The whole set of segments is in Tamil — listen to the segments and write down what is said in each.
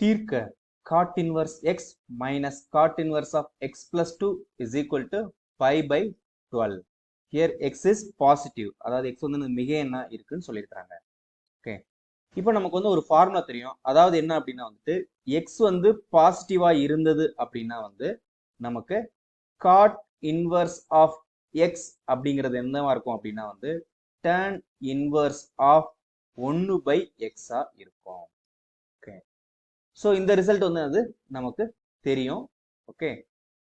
தீர்க்க cot inverse x minus cot inverse of x plus two is equal to five pi twelve here x is positive அதாவது எக்ஸ் வந்து மிக என்ன இருக்குன்னு சொல்லியிருக்கிறாங்க. ஓகே இப்போ நமக்கு வந்து ஒரு ஃபார்முலா தெரியும். அதாவது என்ன அப்படின்னா வந்துட்டு எக்ஸ் வந்து பாசிட்டிவாக இருந்தது அப்படின்னா வந்து நமக்கு காட் இன்வர்ஸ் ஆஃப் எக்ஸ் அப்படிங்கிறது என்னவா இருக்கும் அப்படின்னா வந்து டேன் இன்வர்ஸ் ஆஃப் ஒன்று பை எக்ஸாக இருக்கும். ஸோ இந்த ரிசல்ட் வந்து அது நமக்கு தெரியும். Okay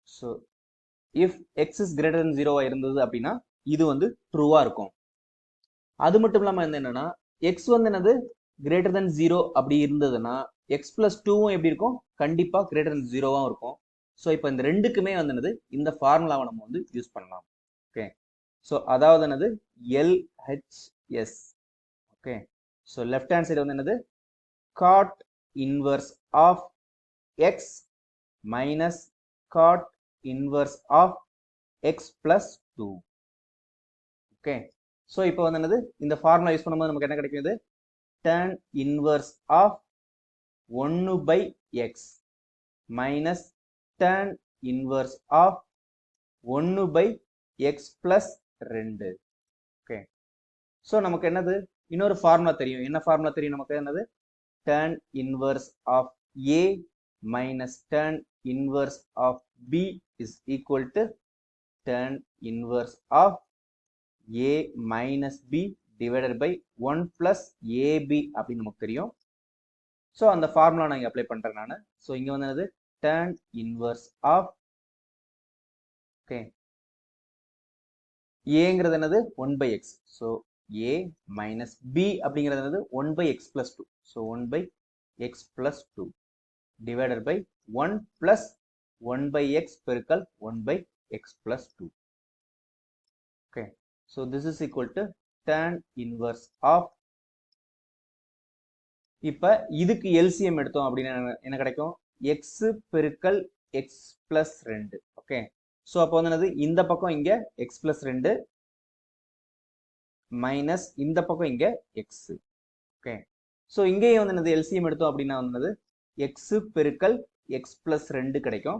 so if x is greater than ஜீரோவாக இருந்தது அப்படின்னா இது வந்து ட்ரூவாக இருக்கும். அது மட்டும் இல்லாமல் வந்து என்னன்னா எக்ஸ் வந்து என்னது? கிரேட்டர் தன் ஜீரோ அப்படி இருந்ததுன்னா எக்ஸ் பிளஸ் டூவும் எப்படி இருக்கும்? கண்டிப்பாக கிரேட்டர் தன் ஜீரோவாகவும் இருக்கும். ஸோ இப்போ இந்த ரெண்டுக்குமே வந்து என்னது? இந்த ஃபார்முலாவை நம்ம வந்து யூஸ் பண்ணலாம். ஓகே ஸோ அதாவது என்னது? LHS okay so left hand side வந்து என்னது? Cot inverse of x minus cot inverse of x plus 2 okay so இப்போ வந்து என்னது? இந்த ஃபார்முலா யூஸ் பண்ணும்போது நமக்கு என்ன கிடைக்குது டேன் இன்வர்ஸ் ஆஃப் ஒன்று by x minus tan inverse of ஒன்று பை எக்ஸ் ப்ளஸ் ரெண்டு. ஓகே ஸோ நமக்கு என்னது? இன்னொரு ஃபார்முலா தெரியும். என்ன ஃபார்முலா தெரியும்? நமக்கு என்னது? Tan inverse of A minus tan inverse of B is equal to tan inverse of A minus B divided by 1 plus AB அப்படின்னு நமக்கு தெரியும் ஸோ அந்த ஃபார்முலா நான் இங்கே அப்ளை பண்ணுறேன் நான் ஸோ இங்கே வந்து என்னது tan inverse of ஓகே ஏங்கிறது என்னது one by x so A minus B அப்படிங்கிறது வந்து one by x plus two so one by x plus two divided by one plus one by x பெருக்கல் one by x plus two okay so this is equal to tan inverse of இப்போ இதுக்கு எல்சிஎம் எடுத்தோம் அப்படின்னு என்ன கிடைக்கும் எக்ஸ் பெருக்கல் எக்ஸ் பிளஸ் ரெண்டு ஓகே ஸோ அப்போ வந்து இந்த பக்கம் இங்கே எக்ஸ் பிளஸ் ரெண்டு மைனஸ் இந்த பக்கம் இங்க எக்ஸ் ஓகே ஸோ இங்கேயும் வந்து என்னது எல்சிஎம் எடுத்தோம் அப்படின்னா வந்து எக்ஸ் பெருக்கல் எக்ஸ் பிளஸ் ரெண்டு கிடைக்கும்.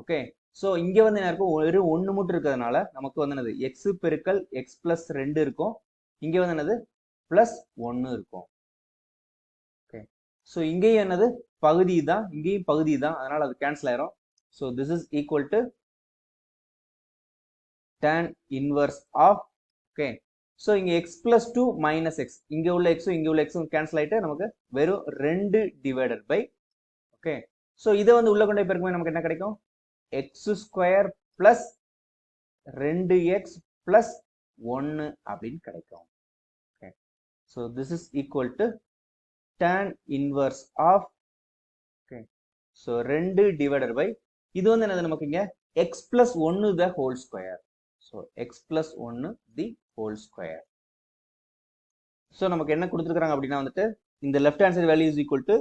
ஓகே ஸோ இங்க வந்து என்ன இருக்கும் ஒரு ஒன்று மட்டும் இருக்கிறதுனால நமக்கு வந்து என்னது எக்ஸ் பெருக்கல் எக்ஸ் பிளஸ் ரெண்டு இருக்கும். இங்க வந்து என்னது பிளஸ் ஒன்று இருக்கும். ஓகே ஸோ இங்கேயும் என்னது பகுதி தான் இங்கேயும் பகுதி தான். அதனால அது கேன்சல் ஆயிரும். So this is equal to tan inverse of okay so இங்கே x plus two minus x இங்கே உள்ள எக்ஸும் இங்கே உள்ள எக்ஸும் கேன்சல் ஆகிட்டு நமக்கு வெறும் ரெண்டு டிவைடட் பை ஓகே ஸோ இதை வந்து உள்ள கொண்டு போய் நமக்கு என்ன கிடைக்கும்? எக்ஸ் ஸ்கொயர் பிளஸ் ரெண்டு எக்ஸ் பிளஸ் ஒன்று அப்படின்னு கிடைக்கும். Okay so this is equal to tan inverse of okay so ரெண்டு டிவைடட் பை இது வந்து என்னது நமக்கு இங்கே? எக்ஸ் பிளஸ் ஒன்று the whole square so x plus ஒன்று தி ஹோல் ஸ்கொயர் ஸோ நமக்கு என்ன கொடுத்துருக்காங்க அப்படின்னா வந்துட்டு இந்த left hand side value is equal to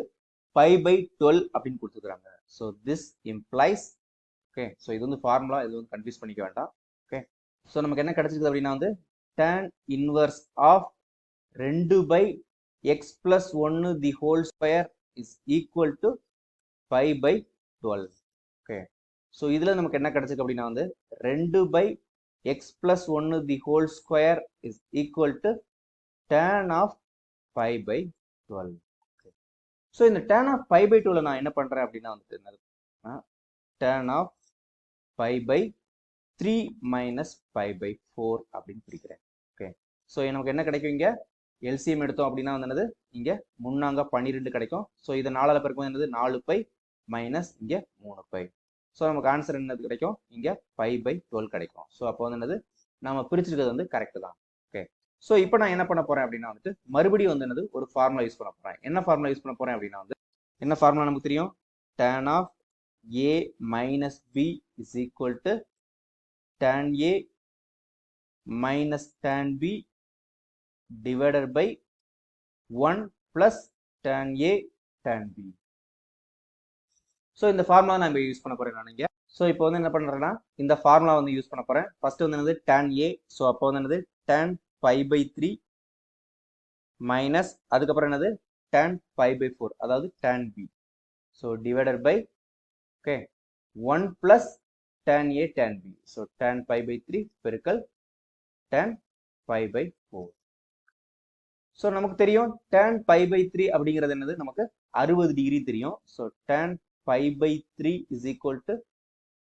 five by twelve அப்படின்னு கொடுத்துருக்காங்க so this implies okay so இது வந்து ஃபார்முலா இது வந்து கன்ஃபியூஸ் பண்ணிக்க வேண்டாம் ஓகே ஸோ நமக்கு என்ன கிடைச்சிருக்குது அப்படின்னா வந்து டேன் இன்வர்ஸ் ஆஃப் ரெண்டு பை எக்ஸ் பிளஸ் ஒன்று the whole square is equal to five by twelve okay so இதில் நமக்கு என்ன கிடைச்சிருக்கு அப்படின்னா வந்து ரெண்டு பை எக்ஸ் பிளஸ் ஒன்று the whole square is equal to tan of five by twelve so இந்த tan of five by twelve நான் என்ன பண்ணுறேன் அப்படின்னா வந்துட்டு என்ன tan of five by three minus five by four அப்படின்னு பிடிக்கிறேன் ஓகே ஸோ நமக்கு என்ன கிடைக்கும் இங்கே? எல்சிஎம் எடுத்தோம் அப்படின்னா வந்து என்னது? இங்கே முன்னாங்க பன்னிரெண்டு கிடைக்கும். ஸோ இதை நாலால் பிறக்கும் என்னது? நாலு பை மைனஸ் இங்கே மூணு பை ஸோ நமக்கு ஆன்சர் என்னது கிடைக்கும்? இங்கே ஃபைவ் பை டுவெல் கிடைக்கும். ஸோ அப்போ வந்து என்னது? நம்ம பிரிச்சிருக்கிறது வந்து கரெக்டு தான். ஓகே ஸோ இப்போ நான் என்ன பண்ண போகிறேன் அப்படின்னா வந்துட்டு மறுபடியும் வந்து என்னது? ஒரு ஃபார்முலா யூஸ் பண்ண போகிறேன் என்ன ஃபார்முலா யூஸ் பண்ண போகிறேன் அப்படின்னா வந்து என்ன ஃபார்முலா நமக்கு தெரியும்? Tan of A minus B is equal to tan A minus tan B divided by one plus tan A tan B so இந்த ஃபார்முலா நான் இப்போ யூஸ் பண்ண போறேன் நான் இங்கே. ஸோ இப்போ வந்து என்ன பண்ணுறேன்னா இந்த ஃபார்முலா வந்து யூஸ் பண்ண போறேன். ஃபர்ஸ்ட் வந்து என்னது? டேன் ஏ ஸோ அப்போ வந்து என்னது? Tan five by three minus அதுக்கப்புறம் என்னது? டேன் ஃபைவ் பை ஃபோர் அதாவது tan B so divided by okay one plus tan A tan B so tan pi by three பெருக்கல் tan pi by four so நமக்கு தெரியும் டேன் பை பை த்ரீ அப்படிங்கிறது என்னது? நமக்கு அறுபது டிகிரி தெரியும். So tan pi by three is equal to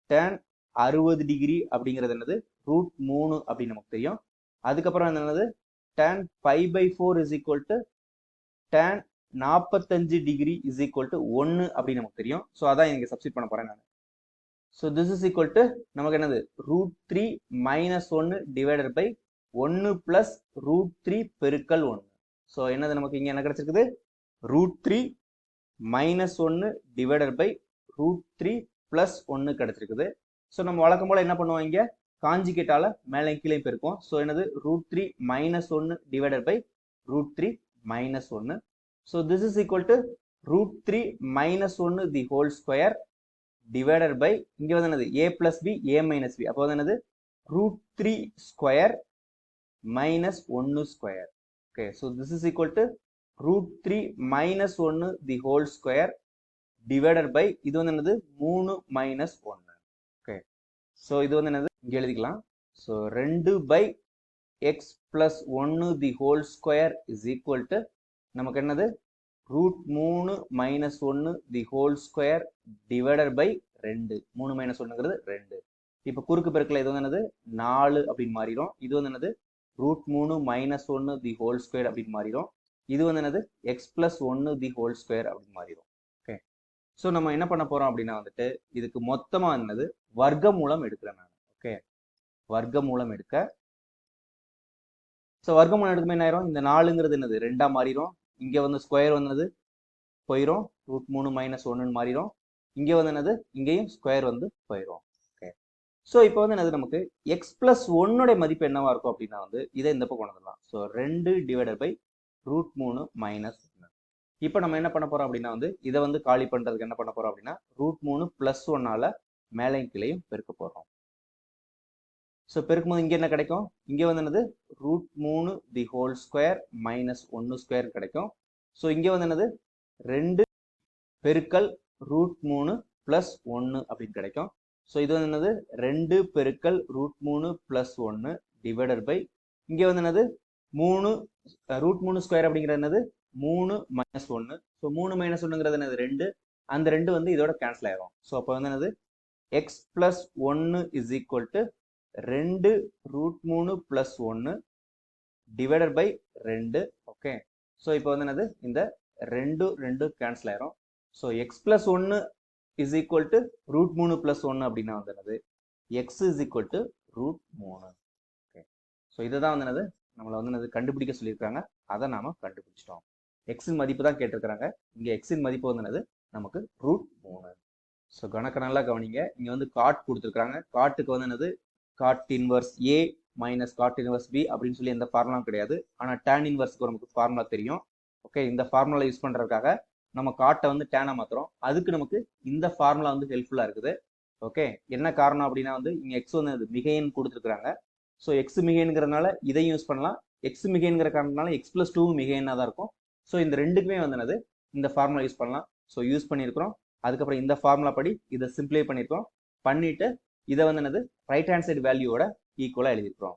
tan அறுபது டிகிரி அப்படிங்கிறது என்னது? ரூட் மூணு அப்படின்னு நமக்கு தெரியும். அதுக்கப்புறம் என்னது? Tan pi by four is equal to tan நாற்பத்தஞ்சு டிகிரி இஸ் ஈக்குவல் டு ஒன்று அப்படின்னு நமக்கு தெரியும். ஸோ அதான் இங்கே சப்ஸ்டிட் பண்ண போகிறேன் நான். So this is equal to நமக்கு என்னது? ரூட் த்ரீ மைனஸ் ஒன்று டிவைடட் பை ஒன்று ப்ளஸ் ரூட் த்ரீ பெருக்கல் ஒன்று ஸோ என்னது நமக்கு இங்கே என்ன கிடச்சிருக்குது? ரூட் த்ரீ மைனஸ் ஒன்று divided by root three plus ஒன்று கிடச்சிருக்குது. ஸோ நம்ம வழக்கம் போல் என்ன பண்ணுவோம் இங்கே? காஞ்சிகேட்டால மேலே கீழே பெருக்கும் ஸோ என்னது? ரூட் த்ரீ மைனஸ் ஒன்று divided by root three minus ஒன்று so this is equal to root three minus ஒன்று the whole square divided by இங்கே வந்து என்னது? A plus B A minus B அப்போ வந்து என்னது? ரூட் த்ரீ ஸ்கொயர் மைனஸ் ஒன்று square okay so this is equal to root three minus ஒன்று the whole square divided by இது வந்து என்னது? மூணு மைனஸ் ஒன்று ஓகே ஸோ இது வந்து என்னது? இங்கே எழுதிக்கலாம். ஸோ ரெண்டு பை எக்ஸ் ப்ளஸ் ஒன்று the whole square is equal to நமக்கு என்னது? ரூட் மூணு மைனஸ் ஒன்று the whole square divided by ரெண்டு. மூணு மைனஸ் ஒன்றுங்கிறது ரெண்டு. இப்போ குறுக்கு பெருக்கில் இது வந்து என்னது? நாலு அப்படின்னு மாறிடும். இது வந்து என்னது? ரூட் மூணு மைனஸ் ஒன்று தி ஹோல் ஸ்கொயர் அப்படின்னு மாறிடும். இது வந்து என்னது? எக்ஸ் பிளஸ் ஒன்று தி ஹோல் ஸ்கொயர் அப்படின்னு மாறிடும். ஓகே ஸோ நம்ம என்ன பண்ண போறோம் அப்படின்னா வந்துட்டு இதுக்கு மொத்தமாக என்னது? வர்க்க மூலம் எடுக்கிறேன் நான். ஓகே வர்க்க மூலம் எடுக்க. ஸோ வர்க்க மூலம் எடுக்கும் என்ன ஆயிரும்? இந்த நாலுங்கிறது என்னது? ரெண்டா மாறிடும் இங்கே வந்து ஸ்கொயர் வந்தது போயிடும் ரூட் மூணு மைனஸ் ஒன்றுன்னு மாறிடும் இங்கே வந்து என்னது? இங்கேயும் ஸ்கொயர் வந்து போயிடும் ஓகே ஸோ இப்போ வந்து என்னது நமக்கு? எக்ஸ் பிளஸ் ஒன்னுடைய மதிப்பு என்னவா இருக்கும் அப்படின்னா வந்து இதை இந்த பக்கம் கொண்டு வந்துடலாம். ஸோ ரெண்டு டிவைடட் பை ரூட் மூணு மைனஸ் இப்போ நம்ம என்ன பண்ண போறோம் அப்படின்னா வந்து இதை வந்து காலி பண்றதுக்கு என்ன பண்ண போறோம் அப்படின்னா ரூட் மூணு பிளஸ் ஒன்னால மேலையும் கிளையும் பெருக்க போறோம். ஸோ பெருக்கும்போது இங்கே என்ன கிடைக்கும்? இங்கே வந்து என்னது? ரூட் மூணு தி ஹோல் ஸ்கொயர் மைனஸ் ஒன்று ஸ்கொயர் கிடைக்கும். ஸோ இங்கே வந்து என்னது? ரெண்டு பெருக்கல் ரூட் மூணு ப்ளஸ் ஒன்று அப்படின்னு கிடைக்கும். ஸோ இது வந்து என்னது? ரெண்டு பெருக்கல் ரூட் மூணு ப்ளஸ் ஒன்று டிவைடட் பை இங்கே வந்து என்னது? மூணு ரூட் மூணு ஸ்கொயர் அப்படிங்கிறது என்னது? மூணு மைனஸ் ஒன்று ஸோ மூணு மைனஸ் ஒன்றுங்கிறது என்னது? ரெண்டு. அந்த ரெண்டு வந்து இதோட கேன்சல் ஆயிரும். ஸோ அப்போ வந்து என்னது? எக்ஸ் பிளஸ் ஒன்று இஸ் ஈக்குவல் டு ரெண்டு ரூட் மூணு ப்ளஸ் ஒன்று டிவைடட் பை ரெண்டு. ஓகே ஸோ இப்போ வந்து என்னது? இந்த ரெண்டு ரெண்டு கேன்சல் ஆயிரும். ஸோ எக்ஸ் பிளஸ் ஒன்று இஸ் ஈக்குவல் டு ரூட் மூணு ப்ளஸ் ஒன்று அப்படின்னா வந்து என்னது? X is equal to root மூணு. ஓகே ஸோ இதுதான் வந்து என்னது? நம்மளை வந்து என்னது கண்டுபிடிக்க சொல்லியிருக்காங்க. அதை நாம் கண்டுபிடிச்சிட்டோம். எக்ஸின் மதிப்பு தான் கேட்டிருக்கிறாங்க. இங்கே எக்ஸின் மதிப்பு வந்து நமக்கு ரூட் மூணு. ஸோ கணக்கு நல்லா கவனிங்க. இங்கே வந்து காட் கொடுத்துருக்காங்க காட்டுக்கு வந்து என்னது? Cot inverse A minus cot inverse B அப்படின்னு சொல்லி எந்த ஃபார்முலாம் கிடையாது. ஆனால் டேன் இன்வர்ஸ்க்கு நமக்கு ஃபார்முலா தெரியும். ஓகே இந்த ஃபார்முலா யூஸ் பண்ணுறதுக்காக நம்ம காட்டை வந்து டேனாக மாத்துறோம். அதுக்கு நமக்கு இந்த ஃபார்முலா வந்து ஹெல்ப்ஃபுல்லாக இருக்குது. ஓகே என்ன காரணம் அப்படின்னா வந்து இங்கே எக்ஸ் வந்து மிகைன்னு கொடுத்துருக்குறாங்க. ஸோ எக்ஸ் மிகைங்கிறதுனால இதையும் யூஸ் பண்ணலாம். எக்ஸ் மிகைங்கிற காரணத்தினால எக்ஸ் ப்ளஸ் டூ மிகைன்னா தான் இருக்கும். ஸோ இந்த ரெண்டுக்குமே வந்து என்னது? இந்த ஃபார்முலா யூஸ் பண்ணலாம். ஸோ யூஸ் பண்ணியிருக்கிறோம். அதுக்கப்புறம் இந்த ஃபார்முலா படி இதை சிம்பிளை பண்ணியிருக்கோம் பண்ணிட்டு இதை வந்து என்னது? ரைட் ஹேண்ட் சைடு வேல்யூவோட ஈக்குவலாக எழுதியிருக்கிறோம்.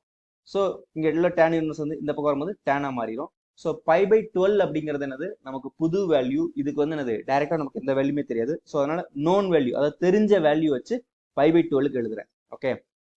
ஸோ இங்கே உள்ள டேன் யூனிவர்ஸ் வந்து இந்த பக்கம் வரும்போது டேனாக மாறிடும் ஸோ பை பை டுவெல் அப்படிங்கிறது என்னது? நமக்கு புது வேல்யூ இதுக்கு வந்து என்னது? டைரெக்டாக நமக்கு எந்த வேல்யூமே தெரியாது. ஸோ அதனால் நோன் வேல்யூ அதாவது தெரிஞ்ச வேல்யூ வச்சு பை பை டுவெலுக்கு எழுதுறேன். Okay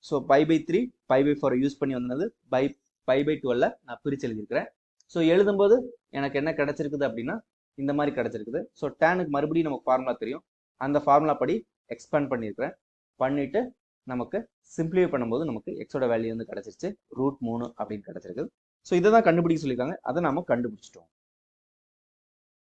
so pi by three pi by ஃபோரை யூஸ் பண்ணி வந்தது. பை பை பை டுவெல்ல நான் பிரித்து எழுதியிருக்கிறேன். ஸோ எழுதும்போது எனக்கு என்ன கிடச்சிருக்குது அப்படின்னா இந்த மாதிரி கிடச்சிருக்குது. ஸோ டேனுக்கு மறுபடியும் நமக்கு ஃபார்முலா தெரியும். அந்த ஃபார்முலா படி எக்ஸ்பேண்ட் பண்ணியிருக்கிறேன். பண்ணிட்டு நமக்கு சிம்பிளிஃபை பண்ணும்போது நமக்கு எக்ஸோட வேல்யூ வந்து கிடச்சிருச்சு. ரூட் மூணு அப்படின்னு கிடைச்சிருக்கு ஸோ இதை தான் கண்டுபிடிக்க சொல்லியிருக்காங்க. அதை நாம கண்டுபிடிச்சிட்டோம்.